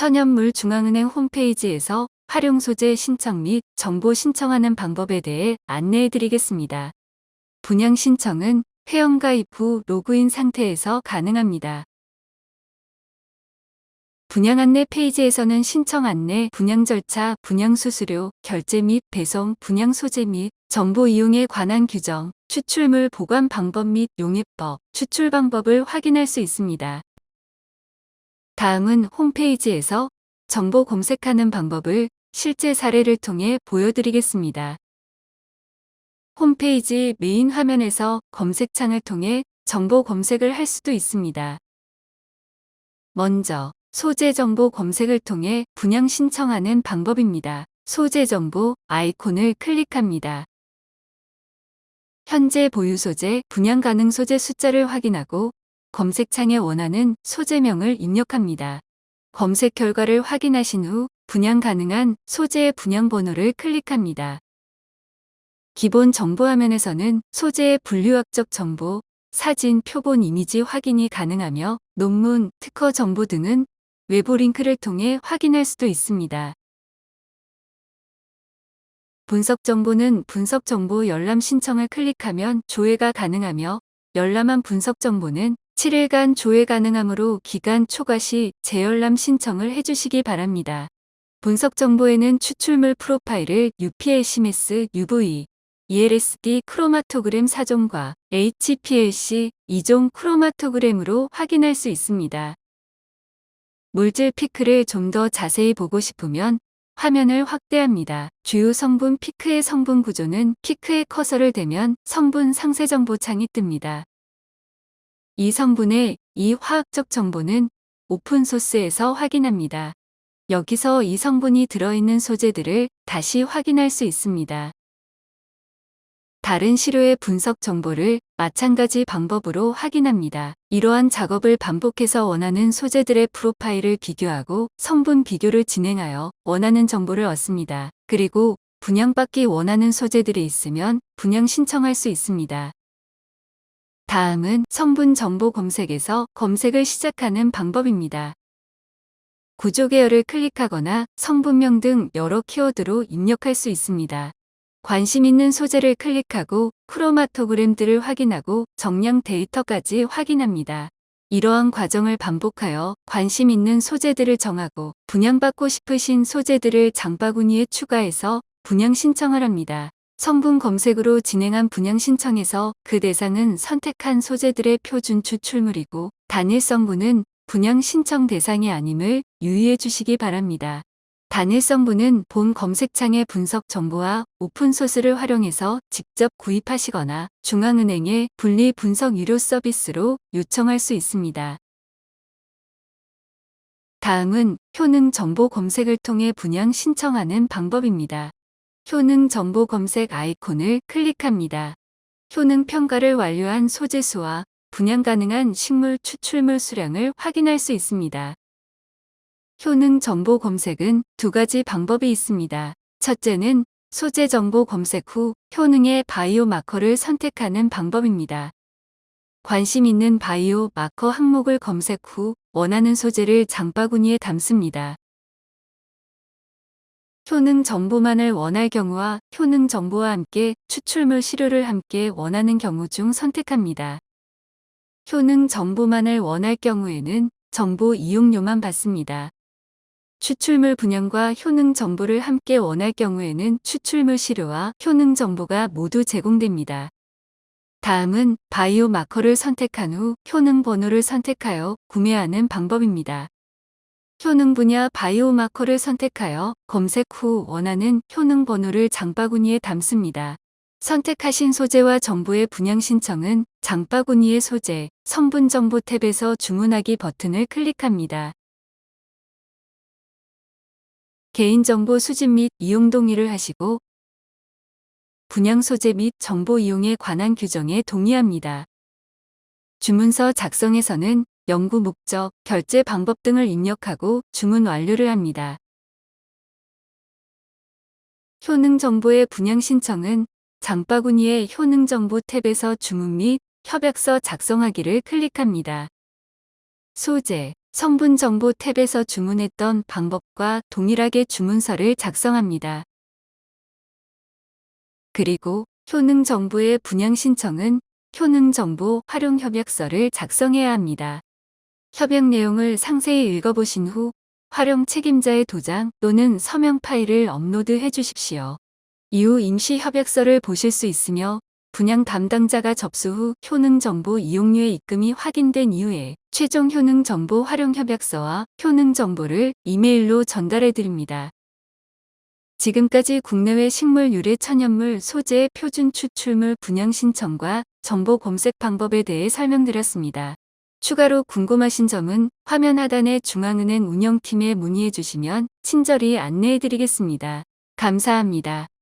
천연물중앙은행 홈페이지에서 활용소재 신청 및 정보 신청하는 방법에 대해 안내해 드리겠습니다. 분양 신청은 회원가입 후 로그인 상태에서 가능합니다. 분양 안내 페이지에서는 신청 안내, 분양 절차, 분양 수수료, 결제 및 배송, 분양 소재 및 정보 이용에 관한 규정, 추출물 보관 방법 및 용해법, 추출 방법을 확인할 수 있습니다. 다음은 홈페이지에서 정보 검색하는 방법을 실제 사례를 통해 보여드리겠습니다. 홈페이지 메인 화면에서 검색창을 통해 정보 검색을 할 수도 있습니다. 먼저 소재 정보 검색을 통해 분양 신청하는 방법입니다. 소재 정보 아이콘을 클릭합니다. 현재 보유 소재, 분양 가능 소재 숫자를 확인하고 검색창에 원하는 소재명을 입력합니다. 검색 결과를 확인하신 후 분양 가능한 소재의 분양 번호를 클릭합니다. 기본 정보 화면에서는 소재의 분류학적 정보, 사진, 표본 이미지 확인이 가능하며 논문, 특허 정보 등은 외부 링크를 통해 확인할 수도 있습니다. 분석 정보는 분석 정보 열람 신청을 클릭하면 조회가 가능하며 열람한 분석 정보는 7일간 조회 가능하므로 기간 초과 시 재열람 신청을 해주시기 바랍니다. 분석 정보에는 추출물 프로파일을 UPLCMS, UV, ELSD 크로마토그램 4종과 HPLC 2종 크로마토그램으로 확인할 수 있습니다. 물질 피크를 좀 더 자세히 보고 싶으면 화면을 확대합니다. 주요 성분 피크의 성분 구조는 피크에 커서를 대면 성분 상세 정보 창이 뜹니다. 이 성분의 이 화학적 정보는 오픈소스에서 확인합니다. 여기서 이 성분이 들어있는 소재들을 다시 확인할 수 있습니다. 다른 시료의 분석 정보를 마찬가지 방법으로 확인합니다. 이러한 작업을 반복해서 원하는 소재들의 프로파일을 비교하고 성분 비교를 진행하여 원하는 정보를 얻습니다. 그리고 분양받기 원하는 소재들이 있으면 분양 신청할 수 있습니다. 다음은 성분 정보 검색에서 검색을 시작하는 방법입니다. 구조 계열을 클릭하거나 성분명 등 여러 키워드로 입력할 수 있습니다. 관심 있는 소재를 클릭하고 크로마토그램들을 확인하고 정량 데이터까지 확인합니다. 이러한 과정을 반복하여 관심 있는 소재들을 정하고 분양받고 싶으신 소재들을 장바구니에 추가해서 분양 신청을 합니다. 성분 검색으로 진행한 분양 신청에서 그 대상은 선택한 소재들의 표준 추출물이고 단일 성분은 분양 신청 대상이 아님을 유의해 주시기 바랍니다. 단일성분은 본 검색창의 분석 정보와 오픈소스를 활용해서 직접 구입하시거나 중앙은행의 분리 분석 유료 서비스로 요청할 수 있습니다. 다음은 효능 정보 검색을 통해 분양 신청하는 방법입니다. 효능 정보 검색 아이콘을 클릭합니다. 효능 평가를 완료한 소재 수와 분양 가능한 식물 추출물 수량을 확인할 수 있습니다. 효능 정보 검색은 두 가지 방법이 있습니다. 첫째는 소재 정보 검색 후 효능의 바이오 마커를 선택하는 방법입니다. 관심 있는 바이오 마커 항목을 검색 후 원하는 소재를 장바구니에 담습니다. 효능 정보만을 원할 경우와 효능 정보와 함께 추출물 시료를 함께 원하는 경우 중 선택합니다. 효능 정보만을 원할 경우에는 정보 이용료만 받습니다. 추출물 분양과 효능 정보를 함께 원할 경우에는 추출물 시료와 효능 정보가 모두 제공됩니다. 다음은 바이오 마커를 선택한 후 효능 번호를 선택하여 구매하는 방법입니다. 효능 분야 바이오 마커를 선택하여 검색 후 원하는 효능 번호를 장바구니에 담습니다. 선택하신 소재와 정보의 분양 신청은 장바구니의 소재, 성분 정보 탭에서 주문하기 버튼을 클릭합니다. 개인정보 수집 및 이용 동의를 하시고 분양 소재 및 정보 이용에 관한 규정에 동의합니다. 주문서 작성에서는 연구 목적, 결제 방법 등을 입력하고 주문 완료를 합니다. 효능 정보의 분양 신청은 장바구니의 효능 정보 탭에서 주문 및 협약서 작성하기를 클릭합니다. 소재, 성분 정보 탭에서 주문했던 방법과 동일하게 주문서를 작성합니다. 그리고 효능 정보의 분양 신청은 효능 정보 활용 협약서를 작성해야 합니다. 협약 내용을 상세히 읽어보신 후 활용 책임자의 도장 또는 서명 파일을 업로드해 주십시오. 이후 임시 협약서를 보실 수 있으며 분양 담당자가 접수 후 효능 정보 이용료의 입금이 확인된 이후에 최종 효능 정보 활용 협약서와 효능 정보를 이메일로 전달해 드립니다. 지금까지 국내외 식물 유래 천연물 소재 표준 추출물 분양 신청과 정보 검색 방법에 대해 설명드렸습니다. 추가로 궁금하신 점은 화면 하단의 중앙은행 운영팀에 문의해 주시면 친절히 안내해 드리겠습니다. 감사합니다.